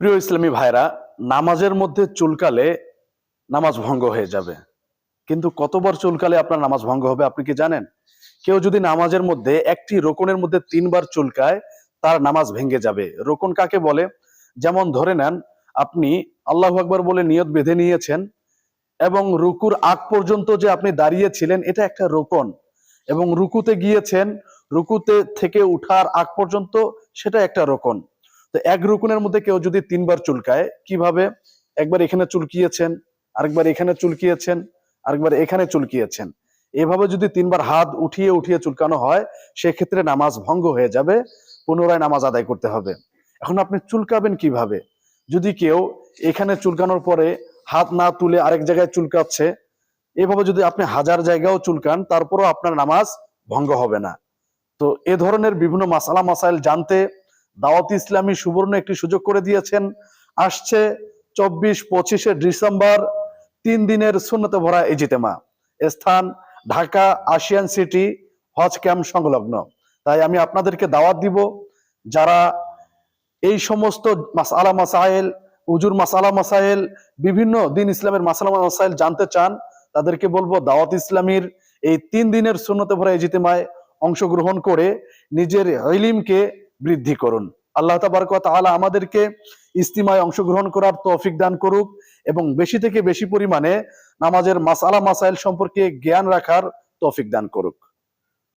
প্রিয় ইসলামী ভাইরা নামাজের মধ্যে চুলকালে নামাজ ভঙ্গ হয়ে যাবে। কিন্তু কতবার চুলকালে আপনার নামাজ ভঙ্গ হবে আপনি কি জানেন? কেউ যদি নামাজের মধ্যে একটি রোকনের মধ্যে তিনবার চুলকায়, তার নামাজ ভেঙে যাবে। রোকন কাকে বলে? যেমন ধরে নেন, আপনি আল্লাহ আকবর বলে নিয়ত বেঁধে নিয়েছেন এবং রুকুর আগ পর্যন্ত যে আপনি দাঁড়িয়েছিলেন, এটা একটা রোকন। এবং রুকুতে গিয়েছেন, রুকুতে থেকে উঠার আগ পর্যন্ত সেটা একটা রোকন। তো এক রুকুনের মধ্যে কেউ যদি তিনবার চুলকায়, কীভাবে? একবার এখানে চুলকিয়েছেন, আরেকবার এখানে চুলকিয়েছেন, আরেকবার এখানে চুলকিয়েছেন। এভাবে যদি তিনবার হাত উঠিয়ে উঠিয়ে চুলকানো হয়, সেক্ষেত্রে নামাজ ভঙ্গ হয়ে যাবে, পুনরায় নামাজ আদায় করতে হবে। এখন আপনি চুলকাবেন কীভাবে? যদি কেউ এখানে চুলকানোর পরে হাত না তুলে আরেক জায়গায় চুলকাচ্ছে, এভাবে যদি আপনি হাজার জায়গাও চুলকান, তারপরও আপনার নামাজ ভঙ্গ হবে না। তো এ ধরনের বিভিন্ন মাসালা, মাসাইল জানতে দাওয়াত ইসলামী সুবর্ণ একটি সুযোগ করে দিয়েছেন। আসছে চব্বিশ পঁচিশে ডিসেম্বর, তিন দিনের শূন্যতে ভরা ইজিতেমা। স্থান ঢাকা আশিয়ান সিটি, হজ ক্যাম্প সংলগ্ন। তাই আমি আপনাদেরকে দাওয়াত দিব, যারা এই সমস্ত মাসালা মাসাইল, উজুর মাসালা মাসাইল, বিভিন্ন দিন ইসলামের মাসালা মাসাইল জানতে চান, তাদেরকে বলব দাওয়াত ইসলামীর এই তিন দিনের শূন্যতে ভরা ইজিতেমায় অংশগ্রহণ করে নিজের ইলিমকে বৃদ্ধি করুন। আল্লাহ তাআলা আমাদেরকে ইস্তিমায় অংশগ্রহণ করার তৌফিক দান করুক এবং বেশি থেকে বেশি পরিমাণে নামাজের মাসালা, মাসাইল সম্পর্কে জ্ঞান রাখার তৌফিক দান করুক।